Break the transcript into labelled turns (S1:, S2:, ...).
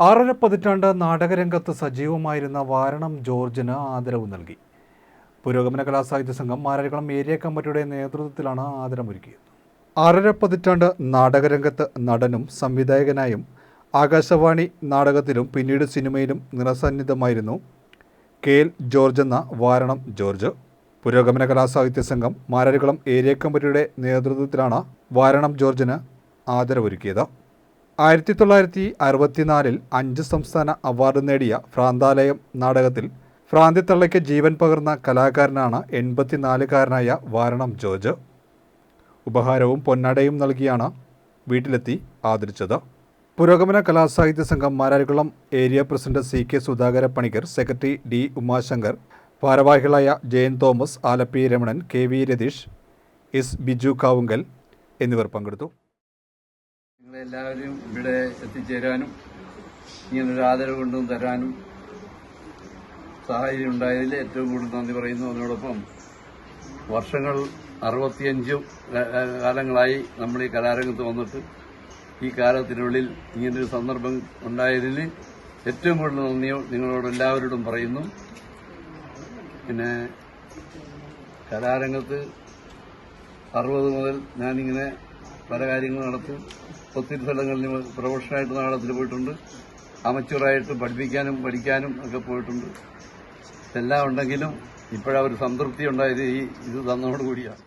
S1: ആറര പതിറ്റാണ്ട് നാടകരംഗത്ത് സജീവമായിരുന്ന വാരണം ജോർജിന് ആദരവ് നൽകി. പുരോഗമന കലാസാഹിത്യ സംഘം മാരാരിക്കുളം ഏരിയ കമ്മിറ്റിയുടെ നേതൃത്വത്തിലാണ് ആദരമൊരുക്കിയത്. ആറര പതിറ്റാണ്ട് നാടകരംഗത്ത് നടനും സംവിധായകനായും ആകാശവാണി നാടകത്തിലും പിന്നീട് സിനിമയിലും നിറസന്നിധമായിരുന്നു കെ എൽ ജോർജ് എന്ന വാരണം ജോർജ്. പുരോഗമന കലാസാഹിത്യ സംഘം മാരാരിക്കുളം ഏരിയ കമ്മിറ്റിയുടെ നേതൃത്വത്തിലാണ് വാരണം ജോർജിന് ആദരവൊരുക്കിയത്. ആയിരത്തി തൊള്ളായിരത്തി അറുപത്തിനാലിൽ അഞ്ച് സംസ്ഥാന അവാർഡ് നേടിയ ഭ്രാന്താലയം നാടകത്തിൽ ഭ്രാന്തിത്തള്ളയ്ക്ക് ജീവൻ പകർന്ന കലാകാരനാണ് എൺപത്തിനാലുകാരനായ വാരണം ജോർജ്. ഉപഹാരവും പൊന്നടയും നൽകിയാണ് വീട്ടിലെത്തി ആദരിച്ചത്. Purogamana Kalasahithya Sangham Mararikulam area president C K Sudhakara Panicker secretary D Umashankar ഭാരവാഹികളായ Jayan Thomas Alleppey Ramanan K V Ratheesh S Biju Kavungal എന്നിവർ പങ്കെടുത്തു.
S2: നിങ്ങളെല്ലാവരും ഇവിടെ എത്തിച്ചേരാനും ഇങ്ങനൊരു ആദരവ് കൊണ്ടും തരാനും സാഹചര്യം ഉണ്ടായതിൽ ഏറ്റവും കൂടുതൽ നന്ദി പറയുന്നു. അതിനോടൊപ്പം വർഷങ്ങൾ അറുപത്തിയഞ്ചും കാലങ്ങളായി നമ്മൾ ഈ കലാരംഗത്ത് വന്നിട്ട് ഈ കാലത്തിനുള്ളിൽ ഇങ്ങനൊരു സന്ദർഭം ഉണ്ടായതിൽ ഏറ്റവും കൂടുതൽ നന്ദിയോ നിങ്ങളോട് എല്ലാവരോടും പറയുന്നു. പിന്നെ കലാരംഗത്ത് അറുപത് മുതൽ ഞാനിങ്ങനെ പല കാര്യങ്ങൾ നടത്തും. ഒത്തിരി സ്ഥലങ്ങളിൽ പ്രൊഫഷണലായിട്ട് നാടകത്തിൽ പോയിട്ടുണ്ട്. അമച്വറായിട്ട് പഠിപ്പിക്കാനും പഠിക്കാനും ഒക്കെ പോയിട്ടുണ്ട്. എല്ലാം ഉണ്ടെങ്കിലും ഇപ്പോഴാ ഒരു സംതൃപ്തി ഉണ്ടായത് ഈ ഇത് തന്നതോടുകൂടിയാണ്.